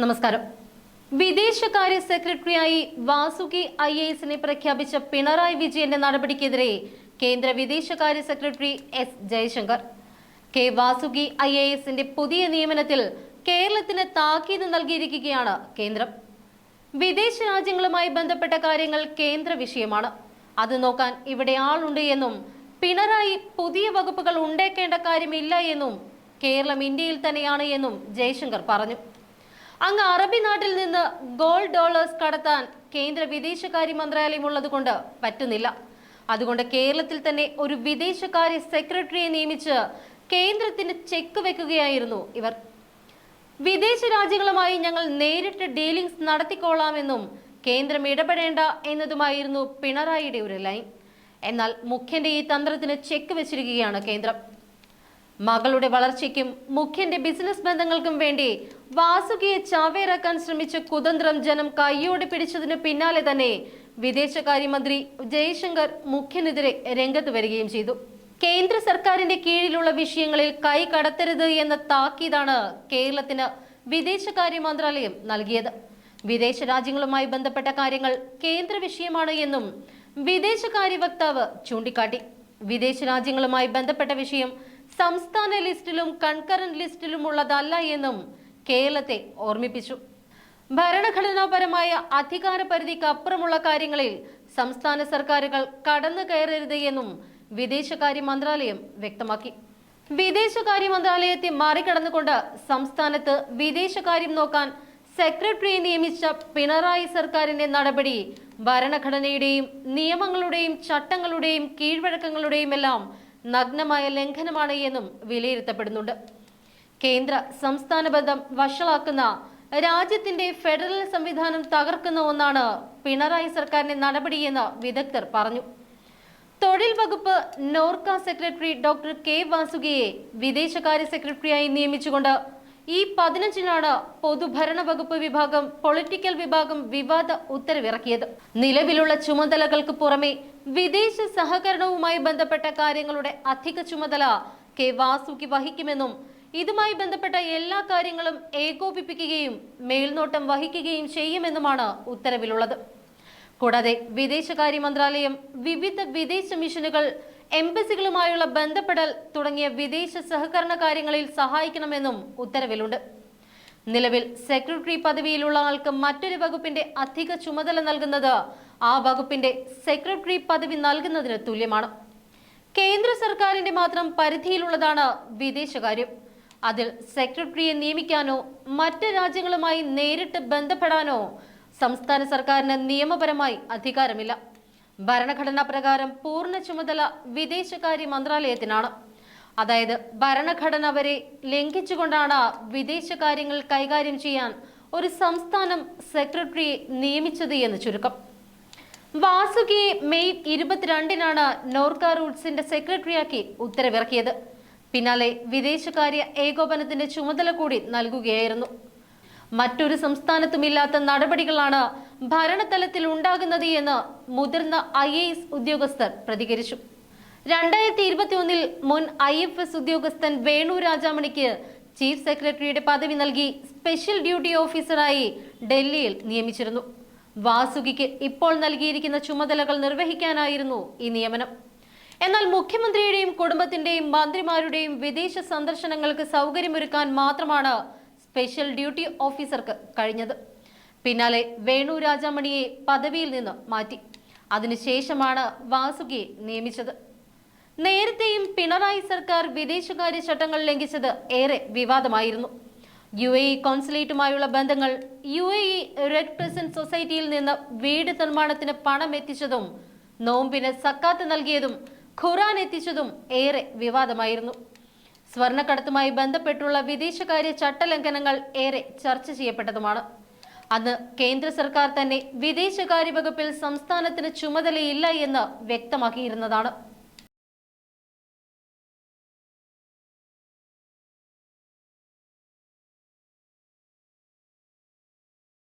നമസ്കാരം. വിദേശകാര്യ സെക്രട്ടറിയായി വാസുകി ഐ എ എസിനെ പ്രഖ്യാപിച്ച പിണറായി വിജയന്റെ നടപടിക്കെതിരെ കേന്ദ്ര വിദേശകാര്യ secretary S Jaishankar. K Vasuki I A എസിന്റെ പുതിയ നിയമനത്തിൽ കേരളത്തിന് താക്കീത് നൽകിയിരിക്കുകയാണ് കേന്ദ്രം. വിദേശ രാജ്യങ്ങളുമായി ബന്ധപ്പെട്ട കാര്യങ്ങൾ കേന്ദ്ര വിഷയമാണ്. അത് നോക്കാൻ ഇവിടെ ആളുണ്ട് എന്നും പിണറായി പുതിയ വകുപ്പുകൾ ഉണ്ടാക്കേണ്ട കാര്യമില്ല എന്നും കേരളം ഇന്ത്യയിൽ തന്നെയാണ് എന്നും ജയശങ്കർ പറഞ്ഞു. അങ്ങ് അറബി നാട്ടിൽ നിന്ന് ഗോൾഡ് ഡോളേഴ്സ് കടത്താൻ കേന്ദ്ര വിദേശകാര്യ മന്ത്രാലയം ഉള്ളതുകൊണ്ട് പറ്റുന്നില്ല. അതുകൊണ്ട് കേരളത്തിൽ തന്നെ ഒരു വിദേശകാര്യ സെക്രട്ടറിയെ നിയമിച്ച് കേന്ദ്രത്തിന് ചെക്ക് വെക്കുകയായിരുന്നു ഇവർ. വിദേശ രാജ്യങ്ങളുമായി ഞങ്ങൾ നേരിട്ട് ഡീലിംഗ്സ് നടത്തിക്കൊള്ളാമെന്നും കേന്ദ്രം ഇടപെടേണ്ട എന്നതുമായിരുന്നു പിണറായിയുടെ ഒരു ലൈൻ. എന്നാൽ മുഖ്യന്റെ ഈ തന്ത്രത്തിന് ചെക്ക് വെച്ചിരിക്കുകയാണ് കേന്ദ്രം. മകളുടെ വളർച്ചയ്ക്കും മുഖ്യന്റെ ബിസിനസ് ബന്ധങ്ങൾക്കും വേണ്ടി വാസുകിയെ ചാവേറാക്കാൻ ശ്രമിച്ച കുതന്ത്രം ജനം കൈയോടെ പിടിച്ചതിന് പിന്നാലെ തന്നെ വിദേശകാര്യമന്ത്രി ജയശങ്കർ മുഖ്യനെതിരെ രംഗത്ത് വരികയും ചെയ്തു. കേന്ദ്ര സർക്കാരിന്റെ കീഴിലുള്ള വിഷയങ്ങളിൽ കൈ കടത്തരുത് എന്ന താക്കീതാണ് കേരളത്തിന് വിദേശകാര്യ മന്ത്രാലയം നൽകിയത്. വിദേശ രാജ്യങ്ങളുമായി ബന്ധപ്പെട്ട കാര്യങ്ങൾ കേന്ദ്ര വിഷയമാണ് എന്നും വിദേശകാര്യ വക്താവ് ചൂണ്ടിക്കാട്ടി. വിദേശ രാജ്യങ്ങളുമായി ബന്ധപ്പെട്ട വിഷയം സംസ്ഥാന ലിസ്റ്റിലും കൺകറന്റ് ലിസ്റ്റിലുമുള്ളതല്ല എന്നും കേരളത്തെ ഓർമ്മിപ്പിച്ചു. ഭരണഘടനാപരമായ അധികാര പരിധിക്ക് അപ്പുറമുള്ള കാര്യങ്ങളിൽ സംസ്ഥാന സർക്കാരുകൾ കടന്നു കയറരുത് എന്നും വിദേശകാര്യ മന്ത്രാലയം വ്യക്തമാക്കി. വിദേശകാര്യ മന്ത്രാലയത്തെ മറികടന്നുകൊണ്ട് സംസ്ഥാനത്ത് വിദേശകാര്യം നോക്കാൻ സെക്രട്ടറിയെ നിയമിച്ച പിണറായി സർക്കാരിന്റെ നടപടി ഭരണഘടനയുടെയും നിയമങ്ങളുടെയും ചട്ടങ്ങളുടെയും കീഴ്വഴക്കങ്ങളുടെയും എല്ലാം നഗ്നമായ ലംഘനമാണ് എന്നും വിലയിരുത്തപ്പെടുന്നുണ്ട്. കേന്ദ്ര സംസ്ഥാന ബന്ധം വഷളാക്കുന്ന രാജ്യത്തിന്റെ ഫെഡറൽ സംവിധാനം തകർക്കുന്ന ഒന്നാണ് പിണറായി സർക്കാരിന്റെ നടപടിയെന്ന് വിദഗ്ധർ പറഞ്ഞു. തൊഴിൽ വകുപ്പ് നോർക്ക സെക്രട്ടറി ഡോക്ടർ കെ വാസുകിയെ വിദേശകാര്യ സെക്രട്ടറിയായി നിയമിച്ചുകൊണ്ട് ഈ പതിനഞ്ചിനാണ് പൊതുഭരണ വകുപ്പ് വിഭാഗം പൊളിറ്റിക്കൽ വിഭാഗം വിവാദ ഉത്തരവിറക്കിയത്. നിലവിലുള്ള ചുമതലകൾക്ക് പുറമെ വിദേശ സഹകരണവുമായി ബന്ധപ്പെട്ട കാര്യങ്ങളുടെ അധിക ചുമതല കെ വാസുക്ക് വഹിക്കുമെന്നും ഇതുമായി ബന്ധപ്പെട്ട എല്ലാ കാര്യങ്ങളും ഏകോപിപ്പിക്കുകയും മേൽനോട്ടം വഹിക്കുകയും ചെയ്യുമെന്നുമാണ് ഉത്തരവിലുള്ളത്. കൂടാതെ വിദേശകാര്യ മന്ത്രാലയം വിവിധ വിദേശ മിഷനുകൾ എംബസികളുമായുള്ള ബന്ധപ്പെടൽ തുടങ്ങിയ വിദേശ സഹകരണ കാര്യങ്ങളിൽ സഹായിക്കണമെന്നും ഉത്തരവിലുണ്ട്. നിലവിൽ സെക്രട്ടറി പദവിയിലുള്ള ആൾക്ക് മറ്റൊരു വകുപ്പിന്റെ അധിക ചുമതല നൽകുന്നത് ആ വകുപ്പിന്റെ സെക്രട്ടറി പദവി നൽകുന്നതിന് തുല്യമാണ്. കേന്ദ്ര സർക്കാരിന്റെ മാത്രം പരിധിയിലുള്ളതാണ് വിദേശകാര്യം. അതിൽ സെക്രട്ടറിയെ നിയമിക്കാനോ മറ്റ് രാജ്യങ്ങളുമായി നേരിട്ട് ബന്ധപ്പെടാനോ സംസ്ഥാന സർക്കാരിന് നിയമപരമായി അധികാരമില്ല. ഭരണഘടനാ പ്രകാരം പൂർണ ചുമതല വിദേശകാര്യ മന്ത്രാലയത്തിനാണ്. അതായത് ഭരണഘടന വരെ ലംഘിച്ചുകൊണ്ടാണ് വിദേശകാര്യങ്ങൾ കൈകാര്യം ചെയ്യാൻ ഒരു സംസ്ഥാനം സെക്രട്ടറിയെ നിയമിച്ചത് എന്ന് ചുരുക്കം. വാസുകിയെ മെയ് ഇരുപത്തിരണ്ടിനാണ് നോർക്ക റൂട്ട്സിന്റെ സെക്രട്ടറിയാക്കി ഉത്തരവിറക്കിയത്. പിന്നാലെ വിദേശകാര്യ ഏകോപനത്തിന്റെ ചുമതല കൂടി നൽകുകയായിരുന്നു. മറ്റൊരു സംസ്ഥാനത്തുമില്ലാത്ത നടപടികളാണ് ഭരണതലത്തിൽ ഉണ്ടാകുന്നത് എന്ന് മുതിർന്ന ഐ എ എസ് ഉദ്യോഗസ്ഥർ പ്രതികരിച്ചു. രണ്ടായിരത്തി ഇരുപത്തി ഒന്നിൽ മുൻ ഐ എഫ് എസ് ഉദ്യോഗസ്ഥൻ വേണു രാജാമണിക്ക് ചീഫ് സെക്രട്ടറിയുടെ പദവി നൽകി സ്പെഷ്യൽ ഡ്യൂട്ടി ഓഫീസറായി ഡൽഹിയിൽ നിയമിച്ചിരുന്നു. വാസുകിക്ക് ഇപ്പോൾ നൽകിയിരിക്കുന്ന ചുമതലകൾ നിർവഹിക്കാനായിരുന്നു ഈ നിയമനം. എന്നാൽ മുഖ്യമന്ത്രിയുടെയും കുടുംബത്തിന്റെയും മന്ത്രിമാരുടെയും വിദേശ സന്ദർശനങ്ങൾക്ക് സൗകര്യമൊരുക്കാൻ മാത്രമാണ് സ്പെഷ്യൽ ഡ്യൂട്ടി ഓഫീസർക്ക് കഴിഞ്ഞത്. പിന്നാലെ വേണു രാജാമണിയെ പദവിയിൽ നിന്ന് മാറ്റി. അതിനുശേഷമാണ് വാസുകിയെ നിയമിച്ചത്. നേരത്തെയും പിണറായി സർക്കാർ വിദേശകാര്യ ചട്ടങ്ങൾ ലംഘിച്ചത് ഏറെ വിവാദമായിരുന്നു. യു എ ഇ കോൺസുലേറ്റുമായുള്ള ബന്ധങ്ങൾ U A E red crescent സൊസൈറ്റിയിൽ നിന്ന് വീട് നിർമ്മാണത്തിന് പണം എത്തിച്ചതും നോമ്പിന് സക്കാത്ത് നൽകിയതും ഖുറാൻ എത്തിച്ചതും ഏറെ വിവാദമായിരുന്നു. സ്വർണക്കടത്തുമായി ബന്ധപ്പെട്ടുള്ള വിദേശകാര്യ ചട്ടലംഘനങ്ങൾ ഏറെ ചർച്ച ചെയ്യപ്പെട്ടതുമാണ്. അന്ന് കേന്ദ്ര സർക്കാർ തന്നെ വിദേശകാര്യ വകുപ്പിൽ സംസ്ഥാനത്തിന് ചുമതലയില്ല എന്ന് വ്യക്തമാക്കിയിരുന്നതാണ്.